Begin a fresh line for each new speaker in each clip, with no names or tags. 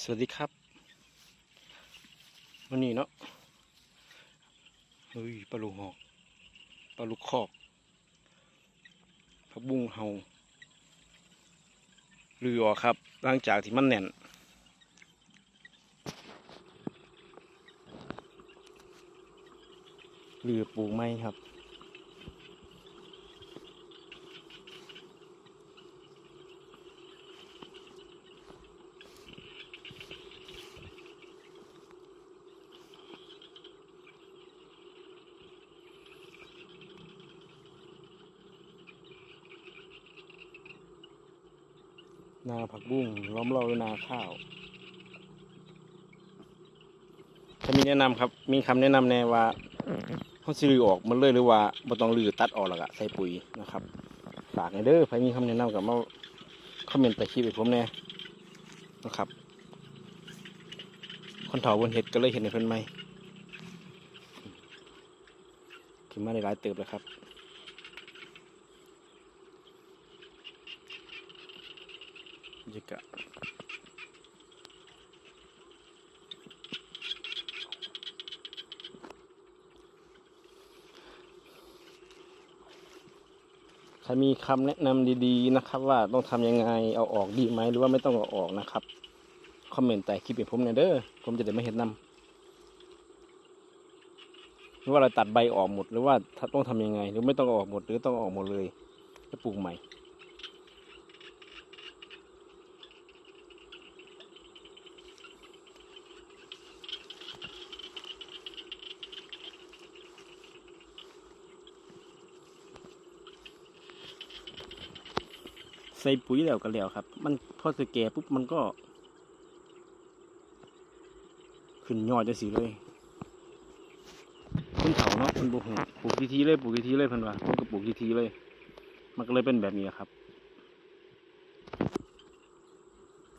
สวัสดีครับ วันนี้เนาะเฮ้ยปลาลูกหอกปลาลูกคอกผักบุ้งเฮาลือออกครับหลังจากที่มันแน่น ลือปลูกไม้ครับ นาผักบุ้งล้อมรอบด้วยนาข้าวถ้ามีแนะนำครับ มีคำแนะนำแน่ว่าเขาสิลือออกมันเลยหรือว่าบ่ต้องลือตัดออกแล้วก็ใส่ปุ๋ยนะครับฝากในอยเด้อใครมีคำแนะนำกับมาคอมเมนต์ใต้คลิปให้ผมแน่นะครับ คนเฒ่าบนเห็ดก็เลยเห็นในเพิ่นใหมขึ้นมาได้หลายเติบแล้วครับ บรรยากาศใครมีคำแนะนำดีๆนะครับ ว่าต้องทำยังไงเอาออกดีไหมหรือว่าไม่ต้องเอาออกนะครับคอมเมนต์ใต้คลิปให้ผมหน่ยเด้อผมจะได้ไม่เห็นนำหรือว่าเราตัดใบออกหมดหรือว่าต้องทำยังไง หรือไม่ต้องออกหมดหรือต้องอออกหมดเลยแล้วปลูกใหม่ ใส่ปุ๋ยแล้วก็แล้วครับ มันพอสแก่ปุ๊บมันก็ ขึ้นยอดจะสีเลยคนเถาเนาะมันปลูกปลูกทีทีเลยปลูกทีทีเลยพันว่าผมก็ปลูกทีทีเลย มันก็เลยเป็นแบบนี้ครับ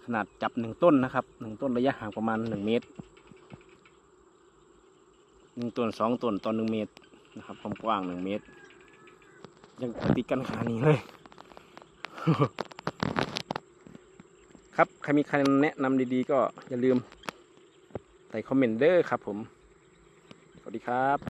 ขนาดจับหนึ่งต้นนะครับหนึ่งต้นระยะห่างประมาณหนึ่งเมตรหนึ่งต้นสองต้นตอนหนึ่งเมตรนะครับความกว้างหนึ่งเมตร ยังติดกันขนาดนี้เลย ครับใครมีใครแนะนำดีๆ ก็อย่าลืมใส่คอมเมนต์เด้อครับผม สวัสดีครับ